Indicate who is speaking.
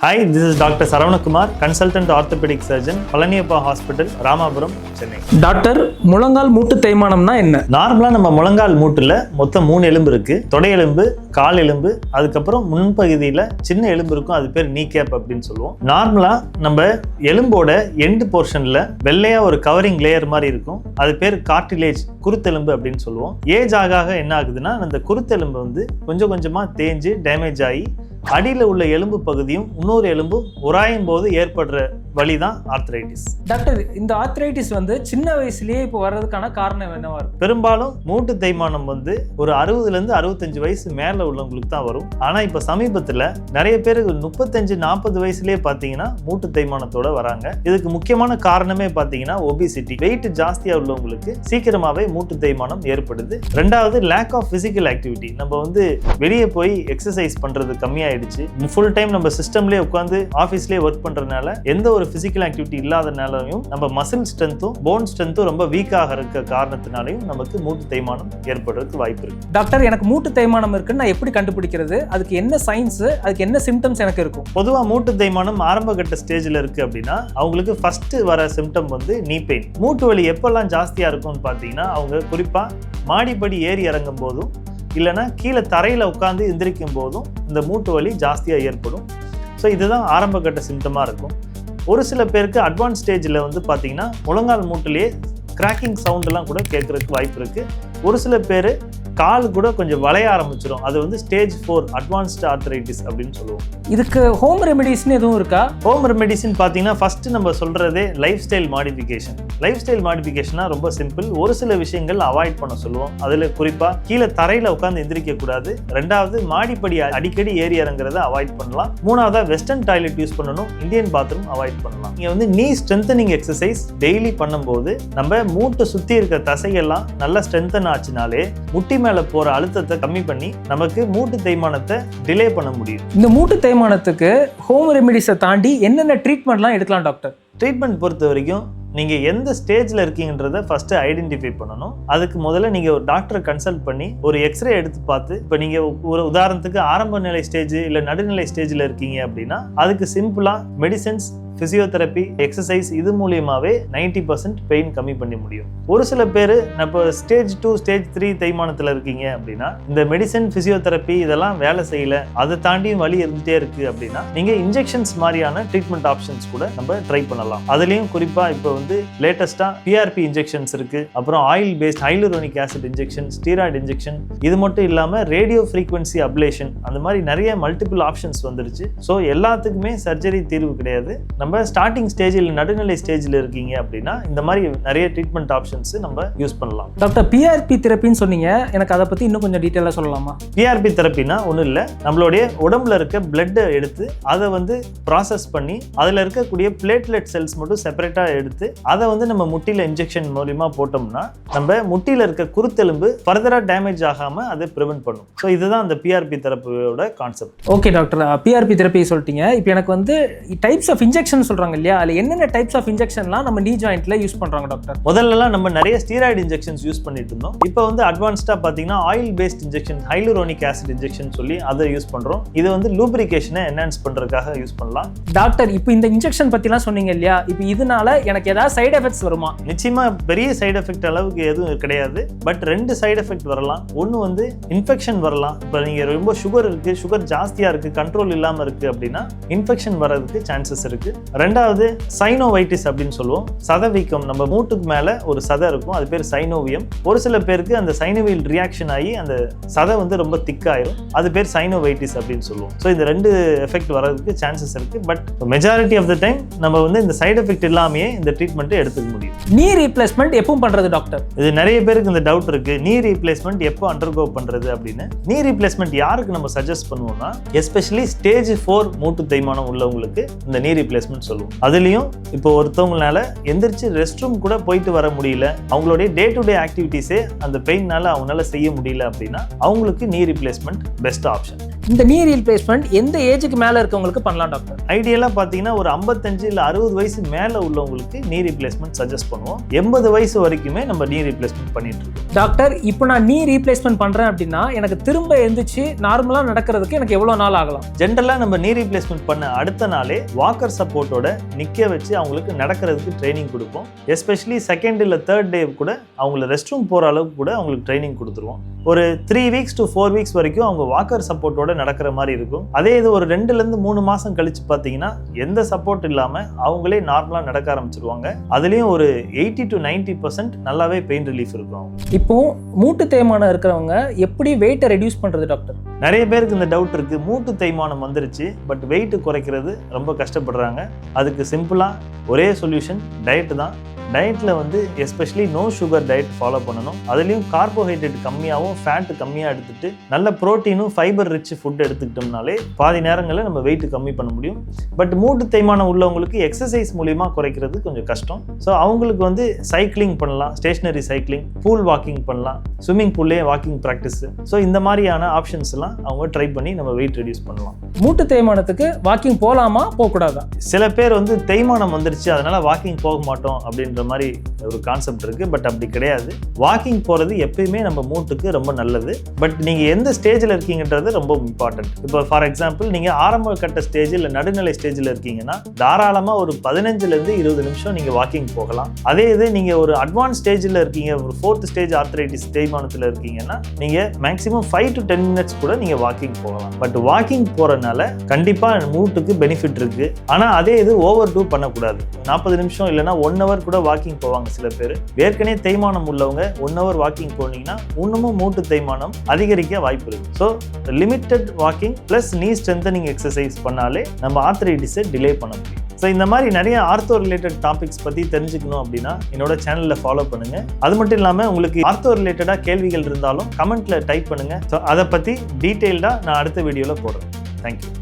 Speaker 1: Hi this is doctor Saravanakumar consultant orthopaedic surgeon Palaniappa hospital Ramapuram Chennai
Speaker 2: doctor முழங்கால் மூட்டு தேய்மானம்னா என்ன?
Speaker 1: நார்மலாக நம்ம முழங்கால் மூட்டில் மொத்தம் மூணு எலும்பு இருக்கு. தொடை எலும்பு கால் எலும்பு அதுக்கப்புறம் முன்பகுதியில் சின்ன எலும்பு இருக்கும். அது பேர் நீ கேப் அப்படின்னு சொல்லுவோம். நார்மலாக நம்ம எலும்போட எண்டு போர்ஷனில் வெள்ளையா ஒரு கவரிங் லேயர் மாதிரி இருக்கும். அது பேர் கார்டிலேஜ் குருத்தெலும்பு அப்படின்னு சொல்லுவோம். ஏஜ் ஆக ஆக என்ன ஆகுதுன்னா அந்த குருத்தெலும்பு வந்து கொஞ்சம் கொஞ்சமாக தேஞ்சு டேமேஜ் ஆகி அடியில் உள்ள எலும்பு பகுதியும் இன்னொரு எலும்பும் உராயும் போது ஏற்படுற வலி தான் ஆர்த்ரைட்டிஸ்
Speaker 2: டாக்டர் இந்த ஆர்த்ரைட்டிஸ் வந்து சின்ன வயசுலயே இப்போ வர்றதுக்கான காரணம் என்னவா இருக்கும்
Speaker 1: பெரும்பாலும் மூட்டு தேய்மானம் வந்து ஒரு அறுபதுலேருந்து அறுபத்தஞ்சு வயசு மேலே உள்ளவங்களுக்கு தான் வரும். ஆனால் இப்போ சமீபத்தில் நிறைய பேர் முப்பத்தஞ்சு நாற்பது வயசுலேயே பார்த்தீங்கன்னா மூட்டு தேய்மானத்தோட வராங்க. இதுக்கு முக்கியமான காரணமே பார்த்தீங்கன்னா ஒபிசிட்டி வெயிட் ஜாஸ்தியாக உள்ளவங்களுக்கு சீக்கிரமாகவே மூட்டு தேய்மானம் ஏற்படுது. ரெண்டாவது லேக் ஆஃப் ஃபிசிக்கல் ஆக்டிவிட்டி நம்ம வந்து வெளியே போய் எக்ஸசைஸ் பண்ணுறது கம்மியாயிடுச்சு. ஃபுல் டைம் நம்ம சிஸ்டம்லேயே உட்காந்து ஆஃபீஸ்லேயே ஒர்க் பண்ணுறதுனால எந்த ஒரு ஃபிசிக்கல் ஆக்டிவிட்டி இல்லாதனாலையும் நம்ம மசில் ஸ்ட்ரென்த்தும் போன் ஸ்ட்ரென்த்தும் ரொம்ப வீக்காக இருக்க காரணத்தினாலையும் நமக்கு மூட்டு தேய்மானம் ஏற்படுறதுக்கு வாய்ப்பு இருக்கு.
Speaker 2: டாக்டர் எனக்கு மூட்டு தேய்மானம் இருக்குன்னு நான் எப்படி கண்டுபிடிக்கிறது? அதுக்கு என்ன சயின்ஸ் அதுக்கு என்ன சிம்டம்ஸ் எனக்கு இருக்கும்?
Speaker 1: பொதுவாக மூட்டு தேய்மானம் ஆரம்பகட்ட ஸ்டேஜில் இருக்கு அப்படின்னா அவங்களுக்கு ஃபர்ஸ்ட் வர சிம்டம் வந்து நீ பெயின் மூட்டு வலி எப்பெல்லாம் ஜாஸ்தியாக இருக்கும்னு பார்த்தீங்கன்னா அவங்க குறிப்பாக மாடிப்படி ஏறி இறங்கும் போதும் இல்லைன்னா கீழே தரையில் உட்காந்து எந்திரிக்கும் போதும் இந்த மூட்டு வலி ஜாஸ்தியாக ஏற்படும். ஸோ இதுதான் ஆரம்பகட்ட சிம்டமாக இருக்கும். ஒரு சில பேருக்கு அட்வான்ஸ் ஸ்டேஜில் வந்து பார்த்தீங்கன்னா முழங்கால் மூட்டிலேயே கிராக்கிங் சவுண்டெல்லாம் கூட கேட்குறதுக்கு வாய்ப்பு இருக்குது ஒரு சில பேர் கால் கூட கொஞ்சம் வளைய ஆரம்பிச்சிடும் அது வந்து ஸ்டேஜ் ஃபோர் அட்வான்ஸ்டு ஆர்த்தரைட்டிஸ் அப்படின்னு சொல்லுவோம்.
Speaker 2: இதுக்கு ஹோம் ரெமெடிஸ்னு எதுவும் இருக்கா?
Speaker 1: ஹோம் ரெமெடிசின் பார்த்தீங்கன்னா ஃபர்ஸ்ட் நம்ம சொல்றதே life style modification life style மாடிஃபிகேஷனா ரொம்ப சிம்பிள் ஒரு சில விஷயங்கள் அவாய்ட் பண்ண சொல்லுவோம். அதில் குறிப்பாக கீழே தரையில் உட்காந்து எந்திரிக்க கூடாது ரெண்டாவது மாடிப்படி அடிக்கடி ஏறி இறங்குறத அவாய்ட் பண்ணலாம். மூணாவதா வெஸ்டர்ன் டாய்லெட் யூஸ் பண்ணணும். இந்தியன் பாத்ரூம் அவாய்ட் பண்ணலாம். நீங்கள் வந்து நீ ஸ்ட்ரென்தனிங் எக்ஸசைஸ் டெய்லி பண்ணும்போது நம்ம மூட்டை சுற்றி இருக்க தசைகள்லாம் நல்லா ஸ்ட்ரென்தன் ஆச்சுனாலே முட்டி மேலே போகிற அழுத்தத்தை கம்மி பண்ணி நமக்கு மூட்டு தேய்மானத்தை டிலே பண்ண முடியும்.
Speaker 2: இந்த மூட்டு தேய்மானத்துக்கு ஹோம் ரெமெடிஸை தாண்டி என்னென்ன ட்ரீட்மெண்ட்லாம் எடுக்கலாம் டாக்டர்
Speaker 1: ட்ரீட்மெண்ட் பொறுத்த வரைக்கும் நீங்கள் எந்த ஸ்டேஜில் இருக்கீங்கன்றதை ஃபஸ்ட்டு ஐடென்டிஃபை பண்ணணும். அதுக்கு முதல்ல நீங்கள் ஒரு டாக்டரை கன்சல்ட் பண்ணி ஒரு எக்ஸ்ரே எடுத்து பார்த்து இப்போ நீங்கள் ஒரு உதாரணத்துக்கு ஆரம்ப நிலை ஸ்டேஜ் இல்லை நடுநிலை ஸ்டேஜில் இருக்கீங்க அப்படின்னா அதுக்கு சிம்பிளாக மெடிசன்ஸ் ஃபிசியோதெரப்பி எக்ஸசைஸ் இது மூலியமாகவே நைன்டி பர்சன்ட் பெயின் கம்மி பண்ண முடியும். ஒரு சில பேர் இப்போ ஸ்டேஜ் டூ ஸ்டேஜ் த்ரீ தேய்மானத்தில் இருக்கீங்க அப்படின்னா இந்த மெடிசன் ஃபிசியோதெரப்பி இதெல்லாம் வேலை செய்யல அதை தாண்டியும் வலி இருந்துகிட்டே இருக்கு அப்படின்னா நீங்கள் இன்ஜெக்ஷன்ஸ் மாதிரியான ட்ரீட்மெண்ட் ஆப்ஷன்ஸ் கூட நம்ம ட்ரை பண்ணலாம். அதுலேயும் குறிப்பாக இப்போ வந்து லேட்டஸ்ட்டாக பிஆர்பி இன்ஜெக்ஷன்ஸ் இருக்குது அப்புறம் oil based hyaluronic acid injection steroid injection இது மட்டும் இல்லாமல் ரேடியோ ஃப்ரீக்வன்சி அப்ளேஷன் அந்த மாதிரி நிறைய மல்டிபிள் ஆப்ஷன்ஸ் வந்துருச்சு. ஸோ எல்லாத்துக்குமே சர்ஜரி தீர்வு கிடையாது. நம்ம ஸ்டார்டிங் ஸ்டேஜில் நடுநிலை ஸ்டேஜில் இருக்கீங்க அப்படின்னா இந்த மாதிரி நிறைய ட்ரீட்மெண்ட் ஆப்ஷன்ஸ் நம்ம யூஸ் பண்ணலாம்.
Speaker 2: டாக்டர் பிஆர்பி தெரப்பின்னு சொன்னீங்க. எனக்கு அதை பற்றி இன்னும் கொஞ்சம் டீட்டெயிலாக சொல்லலாமா?
Speaker 1: பிஆர்பி தெரப்பினா ஒன்றும் இல்லை. நம்மளுடைய உடம்புல இருக்க பிளட்டை எடுத்து அதை வந்து ப்ராசஸ் பண்ணி அதில் இருக்கக்கூடிய பிளேட்லெட் செல்ஸ் மட்டும் செப்பரேட்டாக எடுத்து அதை வந்து நம்ம முட்டியில் இன்ஜெக்ஷன் மூலியமாக போட்டோம்னா நம்ம முட்டியில் இருக்க குருத்தெலும்பு ஃபர்தராக டேமேஜ் ஆகாமல் அதை ப்ரிவென்ட் பண்ணும். ஸோ இதுதான் அந்த PRP தெரப்பியோட concept
Speaker 2: okay doctor. PRP therapy சொல்லிட்டீங்க. இப்போ எனக்கு வந்து டைப்ஸ் ஆஃப் இன்ஜெக்ஷன் சொல்கிறாங்க இல்லையா? அதில் என்னென்ன டைப்ஸ் ஆஃப் இன்ஜெக்ஷன்லாம் நம்ம நீ ஜாயிண்ட்டில் யூஸ் பண்ணுறாங்க டாக்டர்
Speaker 1: முதல்லலாம் நம்ம நிறைய ஸ்டீராய்டு இன்ஜெக்ஷன்ஸ் யூஸ் பண்ணிட்டு இருந்தோம். இப்போ வந்து அட்வான்ஸ்டாக பார்த்தீங்கன்னா oil based injection hyaluronic acid injection சொல்லி அதை யூஸ் பண்ணுறோம் இது வந்து லூப்ரிகேஷனை என்ஹான்ஸ் பண்ணுறதுக்காக யூஸ் பண்ணலாம்.
Speaker 2: டாக்டர் இப்போ இந்த இன்ஜெக்ஷன் பற்றிலாம் சொன்னீங்க இல்லையா? இப்போ இதனால எனக்கு ஏதாவது சைடு எஃபெக்ட்ஸ் வருமா?
Speaker 1: நிச்சயமா பெரிய சைடு எஃபெக்ட் அளவுக்கு எதுவும் கிடையாது. பட் ரெண்டு சைடு எஃபெக்ட் வரலாம். ஒன்று வந்து இன்ஃபெக்ஷன் வரலாம். இப்போ நீங்கள் ரொம்ப சுகர் இருக்கு சுகர் ஜாஸ்தியாக இருக்கு கண்ட்ரோல் இல்லாமல் இருக்கு அப்படின்னா இன்ஃபெக்ஷன் வர்றதுக்கு சான்சஸ் இருக்கு. ரெண்டாவது சைனோவைட்டிஸ் அப்படின்னு சொல்லுவோம். சத வீக்கம் நம்ம மூட்டுக்கு மேலே ஒரு சதை இருக்கும். அது பேர் சைனோவியம். ஒரு சில பேருக்கு அந்த சைனோவியல் ரியாக்ஷன் ஆகி அந்த சதை வந்து ரொம்ப திக்காயிரும். அது பேர் சைனோவைட்டிஸ் அப்படின்னு சொல்லுவோம். ஸோ இந்த ரெண்டு எஃபெக்ட் வர்றதுக்கு சான்சஸ் இருக்கு. But majority of the time நம்ம வந்து இந்த சைடு எஃபெக்ட் இல்லாமையே இந்த ட்ரீட்மெண்ட்டை எடுத்துக்க முடியும்.
Speaker 2: நீ ரீப்ளேஸ்மெண்ட் எப்பவும் பண்ணுறது டாக்டர்
Speaker 1: இது நிறைய பேருக்கு இந்த டவுட் இருக்கு. நீ ரீப்ளேஸ்மெண்ட் எப்போ அண்டர்கோ பண்றது அப்படின்னு. நீ ரீப்ளேஸ்மெண்ட் யாருக்கு நம்ம சஜஸ்ட் பண்ணுவோம்னா எஸ்பெஷலி ஸ்டேஜ் ஃபோர் மூட்டு தேய்மானம் உள்ளவங்களுக்கு இந்த நீ ரீப்ளேஸ்மெண்ட் சொல்லுவோம். அதுலயும் இப்போ ஒருத்தவங்களால எந்திரிச்சு ரெஸ்ட் ரூம் கூட போயிட்டு வர முடியல. அவங்களுடைய டே டு டே ஆக்டிவிட்டீஸே அந்த பெயின்னால அவங்களால செய்ய முடியல அப்படின்னா அவங்களுக்கு நீ ரீப்ளேஸ்மெண்ட் பெஸ்ட் ஆப்ஷன்
Speaker 2: இந்த நீ ரீப்ளேஸ்மெண்ட் எந்த ஏஜுக்கு மேல இருக்கவங்களுக்கு பண்ணலாம் டாக்டர்
Speaker 1: ஐடியலாக பார்த்தீங்கன்னா ஒரு ஐம்பத்தஞ்சு இல்லை அறுபது வயசு மேலே உள்ளவங்களுக்கு நீ ரீப்ளேஸ்மெண்ட் சஜஸ்ட் பண்ணுவோம். எண்பது வயசு வரைக்குமே நம்ம நீ ரீப்ளேஸ்மெண்ட் பண்ணிட்டு இருக்கோம்.
Speaker 2: டாக்டர் இப்போ நான் நீ ரீப்ளேஸ்மெண்ட் பண்றேன் அப்படின்னா எனக்கு திரும்ப எந்திரிச்சு நார்மலா நடக்கிறதுக்கு எனக்கு எவ்வளவு நாள் ஆகலாம்?
Speaker 1: ஜென்ரலாக நம்ம நீ ரீப்ளேஸ்மெண்ட் பண்ண அடுத்த நாளே வாக்கர் சப்போர்ட்டோட நிற்க வச்சு அவங்களுக்கு நடக்கிறதுக்கு ட்ரைனிங் கொடுப்போம். எஸ்பெஷலி செகண்ட் இல்லை தேர்ட் டே கூட அவங்கள ரெஸ்ட் ரூம் போகிற அளவுக்கு கூட அவங்களுக்கு ட்ரைனிங் கொடுத்துருவோம். ஒரு three weeks to four weeks வரைக்கும் அவங்க வாக்கர் சப்போர்ட்டோட நடக்கிற மாதிரி இருக்கும். அதே இது ஒரு ரெண்டுலேருந்து மூணு மாதம் கழிச்சு பார்த்தீங்கன்னா எந்த சப்போர்ட் இல்லாமல் அவங்களே நார்மலாக நடக்க ஆரம்பிச்சிருவாங்க. அதுலேயும் ஒரு எயிட்டி டு 90% பர்சன்ட் நல்லாவே பெயின் ரிலீஃப் இருக்கும்.
Speaker 2: இப்போ மூட்டு தேய்மானம் இருக்கிறவங்க எப்படி வெயிட்டை ரெடியூஸ் பண்றது டாக்டர்
Speaker 1: நிறைய பேருக்கு இந்த டவுட் இருக்கு. மூட்டு தேய்மானம் வந்துருச்சு பட் வெயிட் குறைக்கிறது ரொம்ப கஷ்டப்படுறாங்க. அதுக்கு சிம்பிளா ஒரே சொல்யூஷன் டயட் தான். டயட்ல வந்து especially no sugar diet follow பண்ணணும். அதுலேயும் கார்போஹைட்ரேட் கம்மியாகவும் ஃபேட் கம்மியாக எடுத்துட்டு நல்ல ப்ரோட்டீனும் ஃபைபர் ரிச் ஃபுட் எடுத்துக்கிட்டோம்னாலே பாதி நேரங்களில் நம்ம வெயிட் கம்மி பண்ண முடியும். பட் மூட்டு தேய்மானம் உள்ளவங்களுக்கு எக்ஸசைஸ் மூலியமாக குறைக்கிறது கொஞ்சம் கஷ்டம். ஸோ அவங்களுக்கு வந்து சைக்கிளிங் பண்ணலாம் ஸ்டேஷனரி சைக்கிளிங் பூல் வாக்கிங் பண்ணலாம் ஸ்விம்மிங் பூல்லே வாக்கிங் ப்ராக்டிஸ் ஸோ இந்த மாதிரியான ஆப்ஷன்ஸ் எல்லாம் அவங்க ட்ரை பண்ணி நம்ம வெயிட் ரெடியூஸ் பண்ணலாம்.
Speaker 2: மூட்டு தேய்மானத்துக்கு வாக்கிங் போலாமா? போகக்கூடாதா?
Speaker 1: சில பேர் வந்து தேய்மானம் வந்துருச்சு அதனால வாக்கிங் போக மாட்டோம் அப்படின்ற மாதிரி ஒரு கான்செப்ட் இருக்குது பட் அப்படி கிடையாது. வாக்கிங் போகிறது எப்பயுமே நம்ம மூட்டுக்கு ரொம்ப நல்லது. பட் நீங்கள் எந்த ஸ்டேஜில் இருக்கீங்கன்றது ரொம்ப இம்பார்ட்டன்ட் இப்போ ஃபார் எக்ஸாம்பிள் நீங்கள் ஆரம்ப கட்ட ஸ்டேஜ் இல்லை நடுநிலை ஸ்டேஜில் இருக்கீங்கன்னா தாராளமாக ஒரு பதினஞ்சுலேருந்து இருபது நிமிஷம் நீங்கள் வாக்கிங் போகலாம். அதே இது நீங்கள் ஒரு அட்வான்ஸ் ஸ்டேஜில் இருக்கீங்க ஒரு ஃபோர்த் ஸ்டேஜ் ஆர்த்தரைட்டிஸ் தேய்மானத்தில் இருக்கீங்கன்னா நீங்கள் maximum five to ten minutes கூட நீங்கள் வாக்கிங் போகலாம். பட் வாக்கிங் போகிறனால கண்டிப்பாக மூட்டுக்கு பெனிஃபிட் இருக்குது ஆனால் அதே இது ஓவர் டூ பண்ணக்கூடாது. நாற்பது நிமிஷம் இல்லைன்னா ஒன் ஹவர் கூட வாக்கிங் போவாங்க சில பேர். ஏற்கனவே தேய்மானம் உள்ளவங்க ஒன் ஹவர் வாக்கிங் போனீங்கன்னா இன்னமும் மூட்டு தேய்மானம் அதிகரிக்க வாய்ப்பு இருக்கு. So limited walking plus knee strengthening exercise பண்ணாலே நம்ம ஆர்த்தரைட்டிஸை டிலே பண்ண முடியும். ஸோ இந்த மாதிரி நிறைய ஆர்த்தோ ரிலேட்டட் டாபிக்ஸ் பற்றி தெரிஞ்சுக்கணும் அப்படின்னா என்னோட சேனலில் ஃபாலோ பண்ணுங்க. அது மட்டும் இல்லாமல் உங்களுக்கு ஆர்த்தோ ரிலேட்டடாக கேள்விகள் இருந்தாலும் கமெண்ட்டில் டைப் பண்ணுங்க. ஸோ அதை பற்றி டீட்டெயில்டாக நான் அடுத்த வீடியோவில் போடுறேன். தேங்க்யூ